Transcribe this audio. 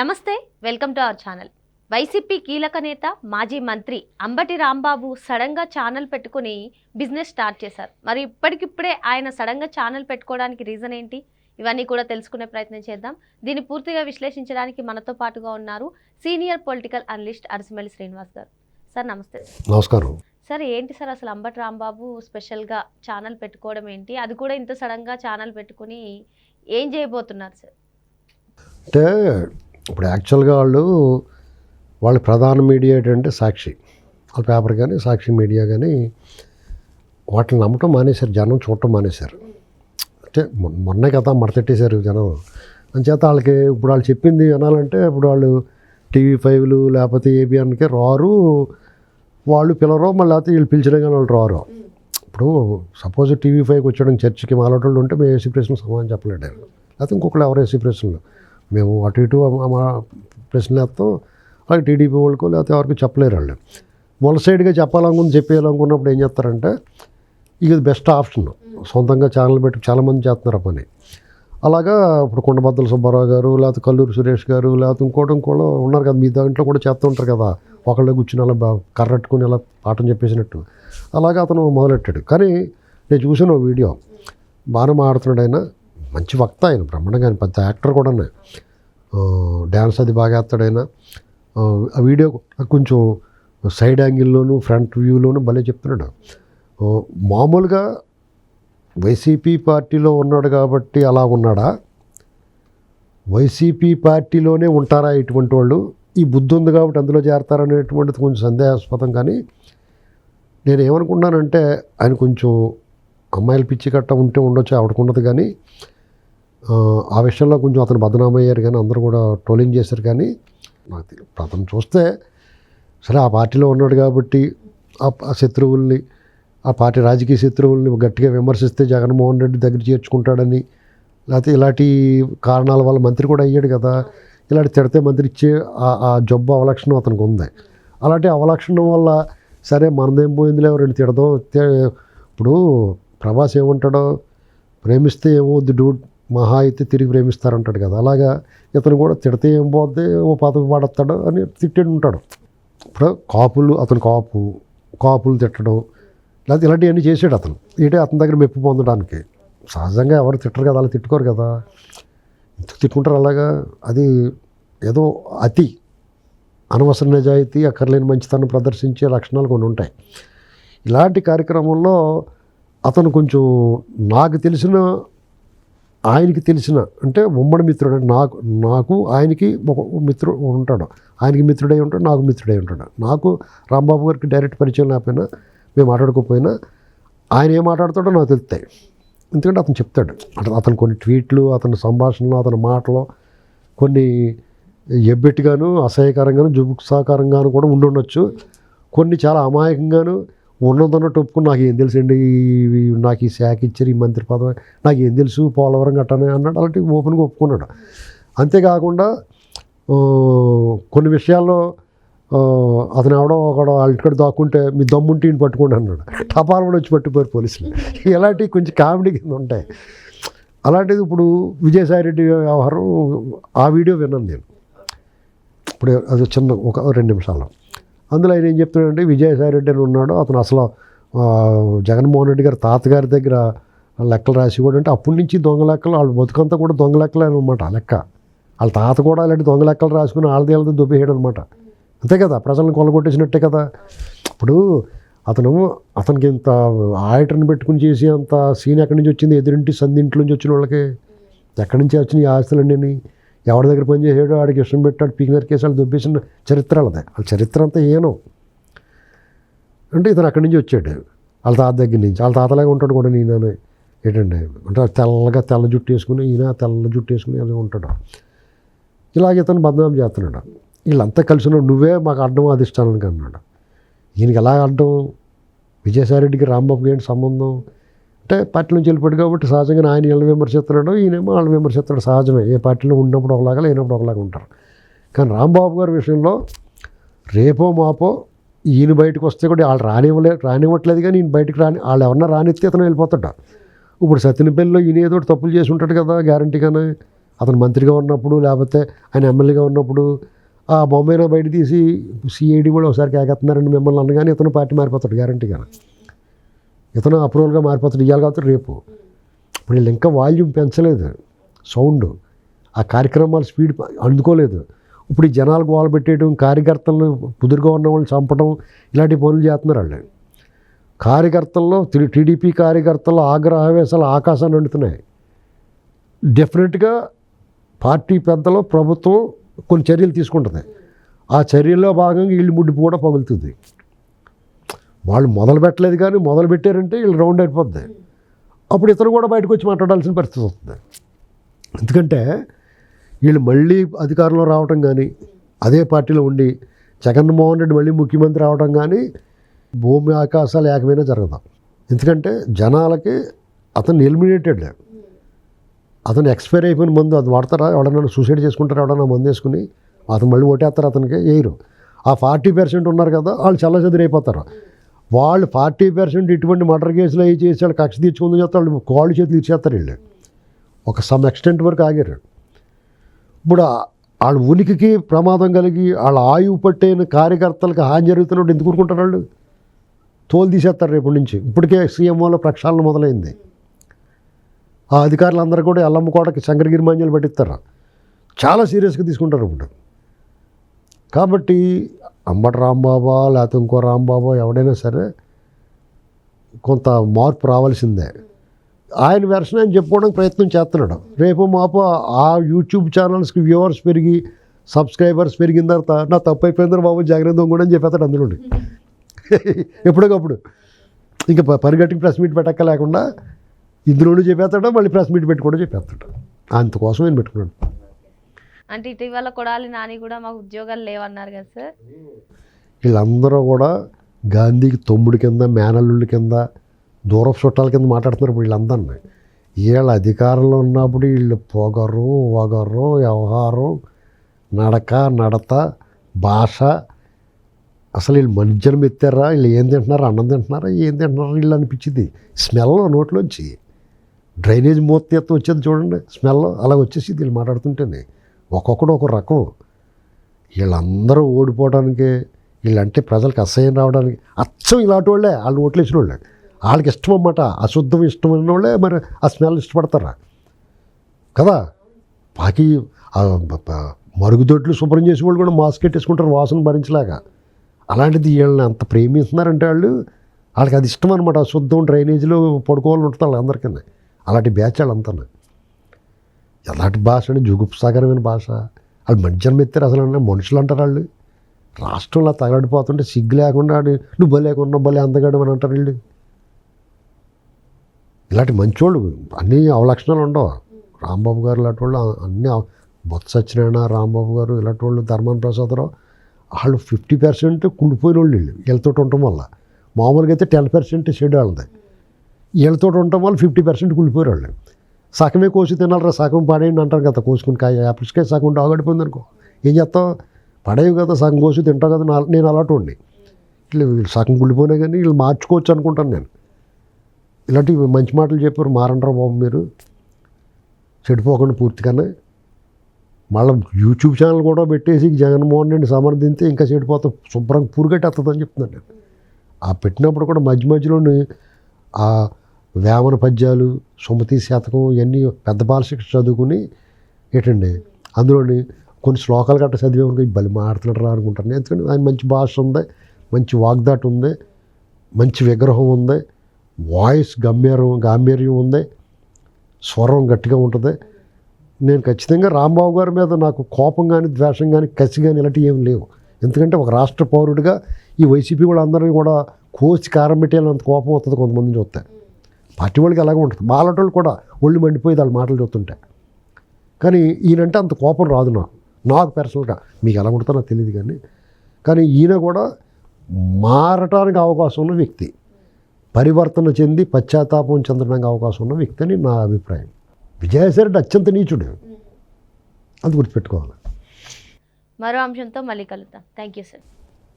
Namaste welcome to our channel. YCP కీలక నేత మాజీ మంత్రి అంబటి రాంబాబు సడన్గా ఛానల్ పెట్టుకుని బిజినెస్ స్టార్ట్ చేశారు. మరి ఇప్పటికిప్పుడే ఆయన సడన్గా ఛానల్ పెట్టుకోవడానికి రీజన్ ఏంటి? ఇవన్నీ కూడా తెలుసుకునే ప్రయత్నం చేద్దాం. దీన్ని పూర్తిగా విశ్లేషించడానికి మనతో పాటుగా ఉన్నారు senior political analyst Arasimalli Srinivas గారు. సార్ నమస్తే. నమస్కారం. సార్ ఏంటి సార్ అసలు అంబటి రాంబాబు స్పెషల్గా ఛానల్ పెట్టుకోవడం ఏంటి? అది కూడా ఇంత సడన్గా ఛానల్ పెట్టుకుని ఏం చేయబోతున్నారు సార్? అంటే ఇప్పుడు యాక్చువల్గా వాళ్ళు వాళ్ళ ప్రధాన మీడియా ఏంటంటే సాక్షి. వాళ్ళ పేపర్ కానీ సాక్షి మీడియా కానీ వాటిని నమ్మటం మానేశారు జనం చూడటం మానేశారు. అంటే మొన్నే కదా మడతెట్టేశారు జనం. అంచేత వాళ్ళకి ఇప్పుడు వాళ్ళు చెప్పింది వినాలంటే ఇప్పుడు వాళ్ళు టీవీ ఫైవ్లు లేకపోతే ఏబిఎన్కే రారు. వాళ్ళు పిలరో మళ్ళీ లేకపోతే వీళ్ళు పిలిచిన కానీ వాళ్ళు రారు. ఇప్పుడు సపోజ్ టీవీ ఫైవ్కి వచ్చాడు చర్చికి మాలోటోళ్ళు ఉంటే మేము ఏసీ ప్రశ్నలు సమాధానం చెప్పలేడు లేకపోతే ఇంకొకళ్ళు ఎవరు ఏసీ ప్రశ్నలు మేము అటు ఇటు మా- ప్రశ్నలు వేస్తాం. అలాగే టీడీపీ వాళ్ళకో లేకపోతే ఎవరికి చెప్పలేరు వాళ్ళు. వన్ సైడ్గా చెప్పాలనుకుని చెప్పేయాలనుకున్నప్పుడు ఏం చేస్తారంటే ఇది బెస్ట్ ఆప్షన్. సొంతంగా ఛానల్ పెట్టి చాలామంది చేస్తున్నారు పని. అలాగా ఇప్పుడు కొండబద్దల సుబ్బారావు గారు లేకపోతే కల్లూరు సురేష్ గారు లేకపోతే ఇంకోటి ఇంకోటి ఉన్నారు కదా మీ దాంట్లో కూడా చేస్తూ ఉంటారు కదా ఒకళ్ళే కూర్చుని అలా కర్రట్టుకుని అలా పాఠం చెప్పేసినట్టు. అలాగే అతను మొదలెట్టాడు. కానీ నేను చూసాను వీడియో. బాగానే మాడుతున్నాడు ఆయన. మంచి వక్త ఆయన బ్రహ్మాండంగా ఆయన పెద్ద యాక్టర్ కూడా డ్యాన్స్ అది బాగా వేస్తాడైనా ఆ, వీడియో కొంచెం సైడ్ యాంగిల్లోను ఫ్రంట్ వ్యూలోను భలే చెప్తున్నాడు. మామూలుగా వైసీపీ పార్టీలో ఉన్నాడు కాబట్టి అలా ఉన్నాడా? వైసీపీ పార్టీలోనే ఉంటారా ఇటువంటి వాళ్ళు? ఈ బుద్ధి ఉంది కాబట్టి అందులో చేరతారనేటువంటిది కొంచెం సందేహాస్పదం కానీ నేను ఏమనుకున్నానంటే ఆయన కొంచెం అమ్మాయిల పిచ్చి కట్ట ఉంటే ఉండొచ్చు ఆవిడకున్నది కానీ ఆ, విషయంలో కొంచెం అతను బదనామయ్యారు కానీ అందరూ కూడా ట్రోలింగ్ చేశారు కానీ నాకు అతను చూస్తే సరే ఆ పార్టీలో ఉన్నాడు కాబట్టి ఆ శత్రువుల్ని ఆ పార్టీ రాజకీయ శత్రువుల్ని గట్టిగా విమర్శిస్తే జగన్మోహన్ రెడ్డి దగ్గర చేర్చుకుంటాడని లేకపోతే ఇలాంటి కారణాల వల్ల మంత్రి కూడా అయ్యాడు కదా ఇలాంటి తిడితే మంత్రి ఇచ్చే ఆ- ఆ జబ్బు అవలక్షణం అతనికి ఉంది. అలాంటి అవలక్షణం వల్ల సరే మనదేం పోయిందిలే రెండు తిడదాం ఇప్పుడు ప్రభాస్ ఏమంటాడో ప్రేమిస్తే ఏమవుద్ది డూడ్ మహా అయితే తిరిగి ప్రేమిస్తారంటాడు కదా. అలాగా ఇతను కూడా తిడితే ఏం పోద్ది? ఓ పదవి పడతాడు అని తిట్టాడు ఉంటాడు. ఇప్పుడు కాపులు అతను కాపు కాపులు తిట్టడం లేకపోతే ఇలాంటివన్నీ చేసాడు అతను. ఏంటి అతని దగ్గర మెప్పు పొందడానికి. సహజంగా ఎవరు తిట్టరు కదా అలా తిట్టుకోరు కదా. ఎందుకు తిట్టుకుంటారు అలాగా? అది ఏదో అతి అనవసర నిజాయితీ అక్కర్లేని మంచితనం ప్రదర్శించే లక్షణాలు కొన్ని ఉంటాయి. ఇలాంటి కార్యక్రమంలో అతను కొంచెం నాకు తెలిసిన ఆయనకి తెలిసిన అంటే ఉమ్మడి మిత్రుడు నాకు నాకు ఆయనకి ఒక మిత్రుడు ఉంటాడు. ఆయనకి మిత్రుడై ఉంటాడు నాకు మిత్రుడై ఉంటాడు. నాకు రాంబాబు గారికి డైరెక్ట్ పరిచయం లేకపోయినా మేము మాట్లాడుకోకపోయినా ఆయన ఏం మాట్లాడతాడో నాకు తెలుస్తాయి. ఎందుకంటే అతను చెప్తాడు. అంటే అతను కొన్ని ట్వీట్లు అతని సంభాషణలు అతని మాటలు కొన్ని ఎబ్బెట్టుగాను అసహ్యకరంగాను జుగుప్సాకరంగాను కూడా ఉండుండొచ్చు. కొన్ని చాలా అమాయకంగాను ఉన్నదన్నట్టు ఒప్పుకుని నాకు ఏం తెలుసండి? నాకు ఈ శాఖ ఇచ్చారు ఈ మంత్రి పదవి నాకు ఏం తెలుసు పోలవరం గట్టనే అన్నాడు. అలాంటి ఓపెన్గా ఒప్పుకున్నాడు. అంతేకాకుండా కొన్ని విషయాల్లో అతను ఎవడో ఒకడో అల్టికడ దాక్కుంటే మీ దమ్ముంటే ఈయన పట్టుకోండి అన్నాడు. టపాలు కూడా వచ్చి పట్టుకోరు పోలీసులు. ఇలాంటివి కొంచెం కామెడీ కింద ఉంటాయి. అలాంటిది ఇప్పుడు విజయసాయి రెడ్డి వ్యవహారం ఆ వీడియో విన్నాను నేను. ఇప్పుడు అది చిన్న ఒక రెండు నిమిషాలు. అందులో ఆయన ఏం చెప్తున్నాడంటే విజయసాయి రెడ్డి అని ఉన్నాడు. అతను అసలు జగన్మోహన్ రెడ్డి గారి తాతగారి దగ్గర లెక్కలు రాసి కూడా అంటే అప్పటి నుంచి దొంగ లెక్కలు వాళ్ళ బతుకంతా కూడా దొంగ లెక్కలే అనమాట ఆ లెక్క. వాళ్ళ తాత కూడా ఇలాంటి దొంగ లెక్కలు రాసుకుని వాళ్ళది వాళ్ళది దుబ్బేయడం అనమాట అంతే కదా ప్రజలను కొలగొట్టేసినట్టే కదా. ఇప్పుడు అతను అతనికి ఇంత ఆయటను పెట్టుకుని చేసి అంత సీన్ ఎక్కడి నుంచి వచ్చింది? ఎదురింటి సందింట్లోంచి నుంచి వచ్చిన వాళ్ళకి. ఎక్కడి నుంచి వచ్చినాయి ఈ ఆస్తులన్నీ? ఎవరి దగ్గర పనిచేసాడో వాడికి ఆడికి ఇష్టం పెట్టాడు పీకినర్ కేసు వాళ్ళు దుబ్బేసిన చరిత్ర వాళ్ళదే. వాళ్ళ చరిత్ర అంతా ఏనో అంటే ఇతను అక్కడి నుంచి వచ్చాడు. వాళ్ళ తాత దగ్గర నుంచి. వాళ్ళ తాతలాగా ఉంటాడు కూడా నేను ఏంటండి అంటే తెల్లగా తెల్ల జుట్టు వేసుకుని ఈయన తెల్ల జుట్టు వేసుకుని అలా ఉంటాడు. ఇలాగ ఇతను బదనాం చేస్తున్నాడు. వీళ్ళంతా కలిసినాడు నువ్వే మాకు అడ్డం అధిష్టానానికి అన్నాడు ఈయనకి ఎలా అడ్డం? విజయసాయిరెడ్డికి రాంబాబుకి ఏంటి సంబంధం? అంటే పార్టీ నుంచి వెళ్ళిపోయాడు కాబట్టి సహజంగా ఆయన వీళ్ళని విమర్శిస్తున్నాడు ఈయనేమో వాళ్ళని విమర్శిస్తున్నాడు. సహజమే ఏ పార్టీలో ఉన్నప్పుడు ఒకలాగా లేనప్పుడు ఒకలాగా ఉంటారు. కానీ రాంబాబు గారి విషయంలో రేపో మాపో ఈయన బయటకు వస్తే కూడా వాళ్ళు రానివ్వలే రానివ్వట్లేదు కానీ ఈయన బయటకు రాని వాళ్ళు ఎవరన్నా రానిస్తే అతను వెళ్ళిపోతాడు. ఇప్పుడు సత్యనపల్లిలో ఈయన ఏదో తప్పులు చేసి ఉంటాడు కదా గ్యారంటీగానే. అతను మంత్రిగా ఉన్నప్పుడు లేకపోతే ఆయన ఎమ్మెల్యేగా ఉన్నప్పుడు ఆ బొమ్మైనా బయట తీసి సిఐడి కూడా ఒకసారి కేకెత్తున్నారండి మిమ్మల్ని అనగానే ఇతను పార్టీ మారిపోతాడు గ్యారంటీగానే. ఇతను అప్రూవల్గా మారిపోతాడు ఇవ్వాలి కాబట్టి రేపు. ఇప్పుడు వీళ్ళు ఇంకా వాల్యూమ్ పెంచలేదు. సౌండ్ ఆ కార్యక్రమాలు స్పీడ్ అందుకోలేదు. ఇప్పుడు ఈ జనాలు గోల పెట్టేయడం కార్యకర్తలను కుదురుగా ఉన్న వాళ్ళని చంపడం ఇలాంటి పనులు చేస్తున్నారు వాళ్ళు. కార్యకర్తల్లో టీడీపీ కార్యకర్తల్లో ఆగ్రహవేశాలు ఆకాశాన్ని వండుతున్నాయి. డెఫినెట్గా పార్టీ పెద్దలు ప్రభుత్వం కొన్ని చర్యలు తీసుకుంటుంది. ఆ చర్యల్లో భాగంగా వీళ్ళు ముడ్డి కూడా పగులుతుంది. వాళ్ళు మొదలు పెట్టలేదు కానీ మొదలు పెట్టారంటే వీళ్ళు రౌండ్ అయిపోద్ది. అప్పుడు ఇతను కూడా బయటకు వచ్చి మాట్లాడాల్సిన పరిస్థితి వస్తుంది. ఎందుకంటే వీళ్ళు మళ్ళీ అధికారంలో రావటం కానీ అదే పార్టీలో ఉండి జగన్మోహన్ రెడ్డి మళ్ళీ ముఖ్యమంత్రి అవడం కానీ భూమి ఆకాశాలు ఏకమైనా జరగదు. ఎందుకంటే జనాలకి అతను ఎలిమినేటెడ్ అతను ఎక్స్పైర్ అయిపోయిన మందు అది వాడతారా? ఎవడన్నా సూసైడ్ చేసుకుంటారా? ఎవడన్నా మందు వేసుకుని అతను మళ్ళీ ఓటేస్తారు అతనికి వేయరు. ఆ ఫార్టీ పర్సెంట్ ఉన్నారు కదా వాళ్ళు చల్ల చెదిరైపోతారు వాళ్ళు ఫార్టీ పర్సెంట్ ఇటువంటి మర్డర్ కేసులు అవి చేసి వాళ్ళు కక్ష తీర్చుకుందని చెప్తే వాళ్ళు కాళ్ళు చేతులు ఇచ్చేస్తారు వీళ్ళు. ఒక సమ్ ఎక్స్టెంట్ వరకు ఆగారు. ఇప్పుడు వాళ్ళ ఉనికికి ప్రమాదం కలిగి వాళ్ళ ఆయువు పట్టైన కార్యకర్తలకు హాని జరుగుతున్నప్పుడు ఎందుకు ఊరుకుంటారు వాళ్ళు? తోలు తీసేస్తారు రేపటి నుంచి. ఇప్పటికే సీఎంఓలో ప్రక్షాళన మొదలైంది. ఆ అధికారులందరూ కూడా ఎల్లమ్మ కోటకి శంకరగిరి మాన్యాలు పట్టిస్తారు? చాలా సీరియస్గా తీసుకుంటారు ఇప్పుడు. కాబట్టి అంబటి రాంబాబా లేకపోతే ఇంకో రాంబాబా ఎవడైనా సరే కొంత మార్పు రావాల్సిందే. ఆయన వెర్షన్ ఆయన చెప్పుకోవడానికి ప్రయత్నం చేస్తున్నాడు. రేపు మాపు ఆ యూట్యూబ్ ఛానల్స్కి వ్యూవర్స్ పెరిగి సబ్స్క్రైబర్స్ పెరిగిన తర్వాత నా తప్పు అయిపోయిందని బాబు జాగ్రత్త కూడా అని చెప్పేస్తాడు అందులో ఎప్పటికప్పుడు. ఇంకా పరిగెట్టికి ప్రెస్ మీట్ పెట్టక్క లేకుండా ఇందులోనూ చెప్పేస్తాడు మళ్ళీ ప్రెస్ మీట్ పెట్టి కూడా చెప్పేస్తాడు. అంతకోసం ఆయన పెట్టుకున్నాడు అంటే ఇటీవల కొడాలి నాని కూడా మాకు ఉద్యోగాలు లేవన్నారు కదా సార్. వీళ్ళందరూ కూడా గాంధీకి తమ్ముడి కింద మేనల్లుళ్ళ కింద దూరపు చుట్టాల కింద మాట్లాడుతున్నారు ఇప్పుడు వీళ్ళందరినీ. వీళ్ళ అధికారంలో ఉన్నప్పుడు వీళ్ళు పొగరు వగరు వ్యవహారం నడక నడత భాష. అసలు వీళ్ళు మనుజనం ఎత్తారా? వీళ్ళు ఏం తింటున్నారా? అన్నం తింటున్నారా? ఏం తింటున్నారా? వీళ్ళు అనిపించింది. స్మెల్ నోట్లోంచి డ్రైనేజ్ మూత ఎత్తు వచ్చేది చూడండి. స్మెల్ అలా వచ్చేసి వీళ్ళు మాట్లాడుతుంటేనే. ఒక్కొక్కడు ఒక రకం వీళ్ళందరూ ఓడిపోవడానికి వీళ్ళంటే ప్రజలకు అసహ్యం రావడానికి అచ్చం ఇలాంటి వాళ్ళే వాళ్ళు ఓట్లేసిన వాళ్ళే వాళ్ళకి ఇష్టం అన్నమాట అశుద్ధం ఇష్టమైన వాళ్ళే మరి ఆ స్మెల్ ఇష్టపడతారా? కదా? బాకీ మరుగుదొడ్లు శుభ్రం చేసే వాళ్ళు కూడా మాస్క్ పెట్టేసుకుంటారు వాసన భరించలేక. అలాంటిది వీళ్ళని అంత ప్రేమిస్తున్నారంటే వాళ్ళు వాళ్ళకి అది ఇష్టం అనమాట అశుద్ధం డ్రైనేజీలో పడుకోవాలని ఉంటుంది వాళ్ళందరికీ అలాంటి బ్యాచ్ వాళ్ళంతా ఎలాంటి భాష అంటే జుగుప్సాకరమైన భాష. వాళ్ళు మధ్యాహ్నం ఎత్తారు అసలు మనుషులు అంటారు వాళ్ళు? రాష్ట్రంలో తగలడిపోతుంటే సిగ్గు లేకుండా నువ్వు భలే కొన్నావు భలే అందగాడు అని అంటారు వీళ్ళు? ఇలాంటి మంచోళ్ళు అన్నీ అవలక్షణాలు ఉండవు. రాంబాబు గారు ఇలాంటి వాళ్ళు అన్ని అవ- బొత్స సత్యనారాయణ రాంబాబు గారు ఇలాంటి వాళ్ళు ధర్మాన ప్రసాదరావు వాళ్ళు ఫిఫ్టీ పర్సెంట్ కుళ్ళిపోయిన వాళ్ళు వీళ్ళు వీళ్ళతో ఉండటం వల్ల. మామూలుగా అయితే టెన్ పర్సెంట్ షెడ్ వాళ్ళది. వీళ్ళతో ఉండటం వల్ల ఫిఫ్టీ పర్సెంట్ కుళ్ళిపోయారు వాళ్ళు సగమే కోసి తినాలరా సగం పడేయండి అంటారు కదా కోసుకుని కాయ యాపిల్స్కాయ సగం డాగడిపోయింది అనుకో ఏం చేస్తావు? పడేవి కదా సగం కోసి తింటావు కదా నేను అలాంటి ఉండి వీళ్ళు వీళ్ళు సగం కుళ్ళిపోయినా కానీ వీళ్ళు మార్చుకోవచ్చు అనుకుంటాను నేను. ఇలాంటివి మంచి మాటలు చెప్పారు మారంటారు బాబు మీరు. చెడిపోకుండా పూర్తిగానే. మళ్ళీ యూట్యూబ్ ఛానల్ కూడా పెట్టేసి జగన్మోహన్ రెడ్డి సమర్థించి ఇంకా చెడిపోతాం శుభ్రంగా పురుగట్టేస్తుందని చెప్తున్నాను నేను. ఆ పెట్టినప్పుడు కూడా మధ్య మధ్యలోనే ఆ వేమన పద్యాలు సుమతి శతకం ఇవన్నీ పెద్ద బాలశిక్ష చదువుకుని ఏంటండి అందులోని కొన్ని శ్లోకాలు గట్ట చదివే బలి మాడుతున్నాడు రా అనుకుంటాను ఎందుకంటే ఆయన మంచి భాష ఉంది మంచి వాగ్దాటి ఉంది మంచి విగ్రహం ఉంది వాయిస్ గంభీరం గాంభీర్యం ఉంది స్వరం గట్టిగా ఉంటుంది. నేను ఖచ్చితంగా రాంబాబు గారి మీద నాకు కోపం కానీ ద్వేషం కానీ కసి కానీ ఇలాంటివి ఏమి లేవు. ఎందుకంటే ఒక రాష్ట్ర పౌరుడిగా ఈ వైసీపీ కూడా అందరినీ కూడా కోసి కారం పెట్టేయాలంత కోపం వస్తుంది కొంతమంది చూస్తే. పార్టీ వాళ్ళకి అలాగే ఉంటుంది. మాలటోళ్ళు కూడా ఒళ్ళు మండిపోయి వాళ్ళ మాటలు చూస్తుంటే కానీ ఈయనంటే అంత కోపం రాదు నాకు. నాకు పర్సనల్గా మీకు ఎలా ఉంటుందో నాకు తెలియదు కానీ. కానీ ఈయన కూడా మారటానికి అవకాశం ఉన్న వ్యక్తి. పరివర్తన చెంది పశ్చాత్తాపం చెందడానికి అవకాశం ఉన్న వ్యక్తి అని నా అభిప్రాయం. విజయసాయిరెడ్డి అత్యంత నీచుడు. అది గుర్తుపెట్టుకోవాలి. మరో అంశంతో మళ్ళీ కలుద్దాం. Thank you sir